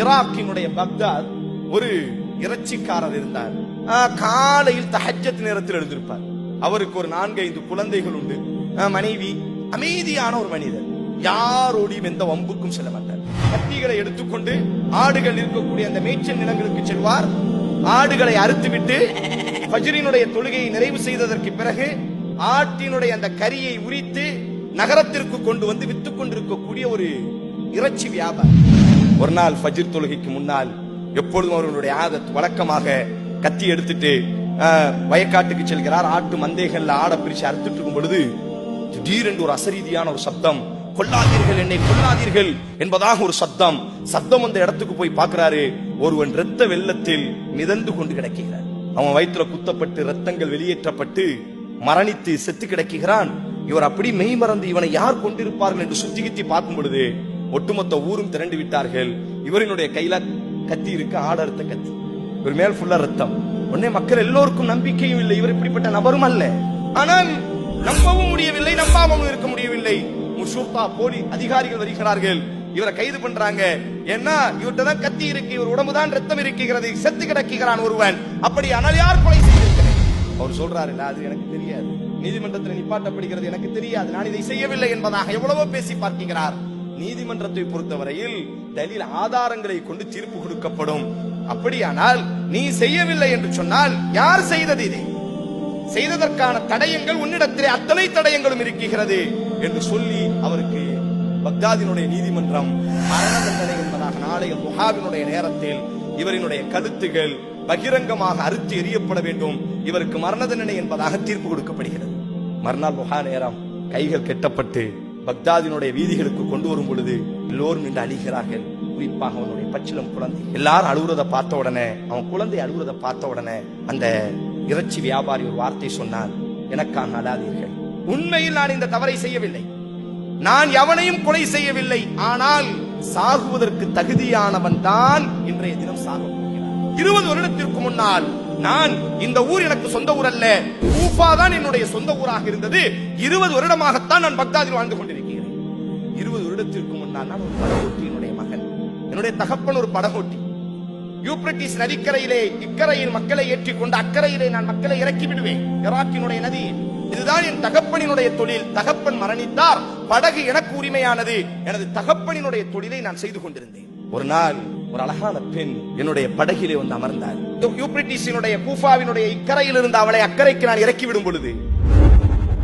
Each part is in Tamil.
ஈராக்கினுடைய பக்தாத் ஒரு இறைச்சிக்காரர் இருந்தார். காலையில் தஹஜத் நேரத்தில் எழுந்திருப்பார். அவருக்கு ஒரு நான்கு ஐந்து குழந்தைகள் உண்டு. மனைவி அமைதியான ஒரு மனிதர். யாரோடையும் எந்த வம்புக்கும் செல்ல மாட்டார். கத்திகளை எடுத்துக்கொண்டு ஆடுகள் இருக்கக்கூடிய அந்த மேய்ச்சல் நிலங்களுக்கு செல்வார். ஆடுகளை அறுத்துவிட்டு ஃபஜ்ரினுடைய தொழுகையை நிறைவு செய்ததற்கு பிறகு ஆட்டினுடைய அந்த கரியை உரித்து நகரத்திற்கு கொண்டு வந்து வித்துக் கொண்டிருக்கக்கூடிய ஒரு இறைச்சி வியாபாரம் ஒரு நாள் ஃபஜிர் தொழுகைக்கு முன்னால் எப்பொழுதும் அவர்களுடைய ஆதத் வழக்கமாக கத்தி எடுத்துட்டு வயக்காட்டுக்கு செல்கிறார். ஆட்டு மந்தைகள்ல ஆட பிரிச்சு அறுத்துட்டு இருக்கும் பொழுது திடீரென்று ஒரு அசரீதியான ஒரு சப்தம் கொல்லாதீர்கள் என்னை கொல்லாதீர்கள் என்பதாக ஒரு சத்தம் சத்தம் அந்த இடத்துக்கு போய் பார்க்கிறாரு. ஒருவன் இரத்த வெள்ளத்தில் மிதந்து கொண்டு கிடக்கிறார் அவன் வயிற்றுல குத்தப்பட்டு ரத்தங்கள் வெளியேற்றப்பட்டு மரணித்து செத்து கிடக்குகிறான் இவர் அப்படி மெய் மறந்து இவனை யார் கொண்டிருப்பார்கள் என்று சுத்தி கித்தி பார்க்கும் பொழுது ஒட்டுமொத்த ஊரும் திரண்டு விட்டார்கள். இவரினுடைய கையில கத்தி இருக்கு ஆடறுத்த கத்தி. இவர் மேல் ஃபுல்லா ரத்தம். உடனே மக்கள் எல்லோருக்கும் நம்பிக்கையும் இல்லை. இவர் இப்படிப்பட்ட நபரும் அல்ல. ஆனால் நம்பவும் முடியவில்லை நம்பாமலும் இருக்க முடியவில்லை. முஷூர்தா போலி அதிகாரிகள் வருகிறார்கள். இவரை கைது பண்றாங்க. ஏன்னா இவர்கிட்ட தான் கத்தி இருக்கு. இவர் உடம்புதான் ரத்தம் இருக்குகிறது செத்து கிடக்குகிறான் ஒருவன். அப்படி ஆனால் யார் கொலை செய்திருக்கிறேன் அவர் சொல்றாரு இல்ல அது எனக்கு தெரியாது. நீதிமன்றத்தில் நிப்பாட்டப்படுகிறது. எனக்கு தெரியாது. நான் இதை செய்யவில்லை என்பதாக எவ்வளவோ பேசி பார்க்கிறார். நீதிமன்றத்தை பொறுத்தவரையில் தலில் ஆதாரங்களை கொண்டு தீர்ப்பு கொடுக்கப்படும். அப்படியானால் நீ செய்யவில்லை என்று சொன்னால் யார் செய்தது இதை? செய்ததற்கான தடயங்கள் உன்னிடத்திலே அத்தனை தடயங்களும் இருக்குகிறது என்று சொல்லி அவருக்கு பக்தாதினுடைய நீதிமன்றம் மரண தண்டனை என்பதாக நாளைய முகாவினுடைய நேரத்தில் இவரினுடைய கருத்துகள் பகிரங்கமாக அறுத்து எரியப்பட வேண்டும். இவருக்கு மரண தண்டனை என்பதாக தீர்ப்பு கொடுக்கப்படுகிறது. மறுநாள் முகா நேரம் கைகள் கெட்டப்பட்டு பக்தாதினுடைய வீதிகளுக்கு கொண்டு வரும் பொழுது எல்லோரும் நின்று அழிகிறார்கள். குறிப்பாக அவனுடைய பச்சிலம் குழந்தை. எல்லாரும் அழுகுறத பார்த்த உடனே அவன் குழந்தை அழுகுறத பார்த்த உடனே அந்த இறைச்சி வியாபாரி ஒரு வார்த்தை சொன்னான் எனக்காக அழாதீர்கள். உண்மையில் நான் இந்த தவறை செய்யவில்லை. நான் எவனையும் கொலை செய்யவில்லை. ஆனால் சாகுவதற்கு தகுதியானவன் தான் இன்றைய தினம் சாக போகிறான். இருபது வருடத்திற்கு முன்னால் நான் இந்த ஊர் எனக்கு சொந்த ஊர் அல்ல கூஃபா தான் என்னுடைய சொந்த ஊராக இருந்தது. இருபது வருடமாகத்தான் நான் பக்தாதில் வாழ்ந்து கொண்டிருக்கிறேன். இருபது வருடத்திற்கு முன்னால் நான் ஒரு படகோட்டியினுடைய மகன். என்னுடைய தகப்பன் ஒரு படகோட்டி. யூப்ரட்டிஸ் நதிக்கரையிலே இக்கரையில் மக்களை ஏற்றிக் கொண்டு அக்கறையிலே நான் மக்களை இறக்கி விடுவேன். இராக்கினுடைய நதி. இதுதான் என் தகப்பனினுடைய தொழில். தகப்பன் மரணித்தார். படகு எனக்கு உரிமையானது. எனது தகப்பனினுடைய தொழிலை நான் செய்து கொண்டிருந்தேன். ஒரு நாள் ஒரு அழகான பெண் என்னுடைய படகிலே வந்து அமர்ந்தார். யூப்ரட்டிஸினுடைய கூஃபாவினுடைய இக்கரையில் இருந்து அவளை அக்கறைக்கு நான் இறக்கி விடும் பொழுது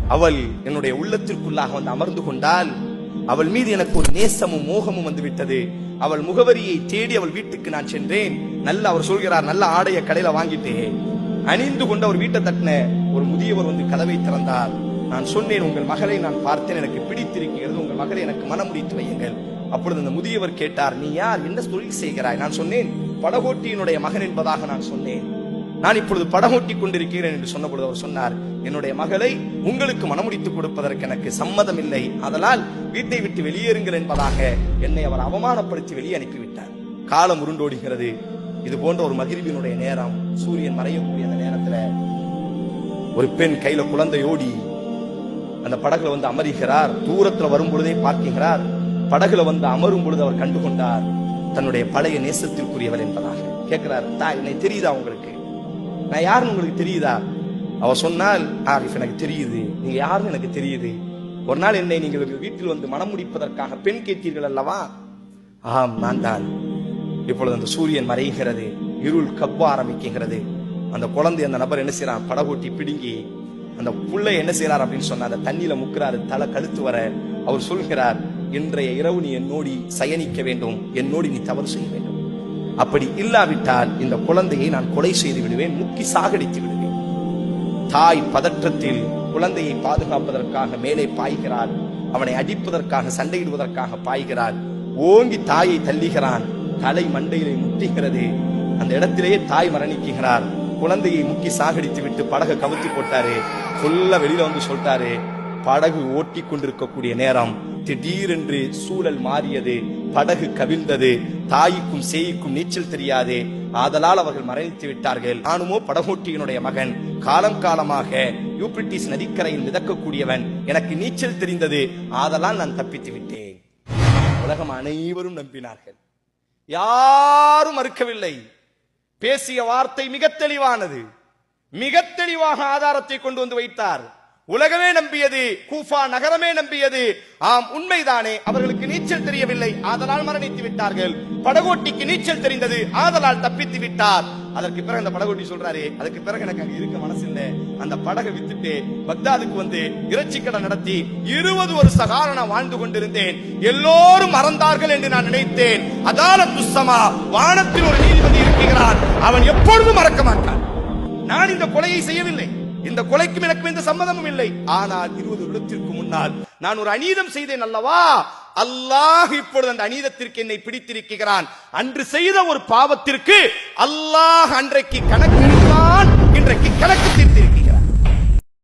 அவள் என்னுடைய உள்ளத்திற்குள்ளாக வந்து அமர்ந்து கொண்டால் அவள் மீது எனக்கு ஒரு நேசமும் மோகமும் வந்து விட்டது. அவள் முகவரியை தேடி அவள் வீட்டுக்கு நான் சென்றேன். நல்ல அவர் சொல்கிறார் நல்ல ஆடைய கடையில வாங்கிட்டேன் அணிந்து கொண்டு அவர் வீட்டை தட்டின ஒரு முதியவர் வந்து கதவை திறந்தார். நான் சொன்னேன் உங்கள் மகளை நான் பார்த்தேன். எனக்கு பிடித்திருக்கிறது. உங்கள் மகளை எனக்கு மனம் முடித்து வையுங்கள். அப்பொழுது அந்த முதியவர் கேட்டார் நீ யார்? என்ன தொழில் செய்கிறாய்? நான் சொன்னேன் படகோட்டியினுடைய மகன் என்பதாக நான் சொன்னேன். நான் இப்பொழுது படமோட்டி கொண்டிருக்கிறேன் என்று சொன்னபொழுது அவர் சொன்னார் என்னுடைய மகளை உங்களுக்கு மனமுடித்துக் கொடுப்பதற்கு எனக்கு சம்மதம் இல்லை அதனால் வீட்டை விட்டு வெளியேறுங்கள் என்பதாக என்னை அவர் அவமானப்படுத்தி வெளியே அனுப்பிவிட்டார். காலம் உருண்டோடுகிறது. இது போன்ற ஒரு மகிழ்வினுடைய நேரம் சூரியன் மறையக்கூடிய அந்த நேரத்துல ஒரு பெண் கையில குழந்தையோடி அந்த படகுல வந்து அமருகிறார். தூரத்துல வரும் பொழுதே பார்க்கிறார். படகுல வந்து அமரும் பொழுது அவர் கண்டு கொண்டார். தன்னுடைய பழைய நேசத்திற்குரியவர் என்பதாக கேட்கிறார் தாய் என்னை தெரியுதா உங்களுக்கு? நான் யாருன்னு உங்களுக்கு தெரியுதா? அவ சொன்னால் ஆரிஃப் எனக்கு தெரியுது. நீங்க யாருன்னு எனக்கு தெரியுது. ஒரு நாள் என்னை நீங்கள் உங்கள் வீட்டில் வந்து மனம் முடிப்பதற்காக பெண் கேட்டீர்கள் அல்லவா? ஆம் நான் தான். இப்பொழுது அந்த சூரியன் மறைகிறது இருள் கப்ப ஆரம்பிக்கிறது. அந்த குழந்தை அந்த நபர் என்ன செய்யறான் படகோட்டி பிடுங்கி அந்த புள்ளை என்ன செய்யறார் அப்படின்னு சொன்னா அந்த தண்ணியில முக்கிறாரு தலை கழுத்து வர அவர் சொல்கிறார் இன்றைய இரவு நீ என்னோடி சயனிக்க வேண்டும் என்னோடி நீ தவறு செய்ய வேண்டும். அப்படி இல்லாவிட்டால் இந்த குழந்தையை நான் கொலை செய்து விடுவேன் முக்கி சாகடித்து விடுவேன். தாய் பதற்றத்தில் குழந்தையை பாதுகாப்பதற்காக மேலே பாய்கிறார் அவனை அடிப்பதற்காக சண்டையிடுவதற்காக பாய்கிறார் ஓங்கி தாயை தள்ளுகிறான் தலை மண்டையிலே முட்டுகிறது. அந்த இடத்திலேயே தாய் மரணிக்குகிறார் குழந்தையை முக்கி சாகடித்து விட்டு படகை கவுத்தி போட்டாரு. ஃபுல்லா வெளியில வந்து சொல்லிட்டாரு. படகு ஓட்டி கொண்டிருக்கக்கூடிய நேரம். திடீரென்று சூழல் மாறியது படகு கவிழ்ந்தது தாய்க்கும் சேய்க்கும் நீச்சல் தெரியாது ஆதலால் அவர்கள் மறைத்து விட்டார்கள். நானுமோ படகோட்டியினுடைய மகன். காலம் காலமாக யூப்ரிட்டிஸ் நதிக்கரையில் மிதக்கக்கூடியவன். எனக்கு நீச்சல் தெரிந்தது ஆதலால் நான் தப்பித்து விட்டேன். உலகம் அனைவரும் நம்பினார்கள். யாரும் மறுக்கவில்லை. பேசிய வார்த்தை மிக தெளிவானது. மிக தெளிவாக ஆதாரத்தை கொண்டு வந்து வைத்தார். உலகமே நம்பியது கூஃபா நகரமே நம்பியது. ஆம் உண்மைதானே அவர்களுக்கு நீச்சல் தெரியவில்லை. ஆதலால் மரணித்து விட்டார்கள். படகோட்டிக்கு நீச்சல் தெரிந்தது ஆதலால் தப்பித்து விட்டார். அதற்கு பிறகு அந்த படகோட்டி சொல்றாரு அதுக்கு பிறகு எனக்கு அங்க இருக்க மனசு இல்ல அந்த படகை வித்துட்டு பக்தாதுக்கு வந்து இறைச்சி கடை நடத்தி இருபது ஒரு சகாரண வாழ்ந்து கொண்டிருந்தேன். எல்லோரும் மறந்தார்கள் என்று நான் நினைத்தேன். அதால துஸ்ஸமா வானத்தில் ஒரு நீதிபதி இருக்கிறான். அவன் எப்பொழுதும் மறக்க மாட்டான். நான் இந்த கொலையை செய்யவில்லை. இந்த கொலைக்கும் எனக்கும் எந்த சம்மதமும் இல்லை. ஆனால் இருபது வருடத்திற்கு முன்னால் நான் ஒரு அநீதம் செய்தேன் அல்லவா? அல்லாஹ் இப்பொழுது அந்த அநீதத்திற்கு என்னை பிடித்திருக்கிறான். அன்று செய்த ஒரு பாவத்திற்கு அல்லாஹ் அன்றைக்கு கணக்கு இன்றைக்கு கணக்கு தீர்த்து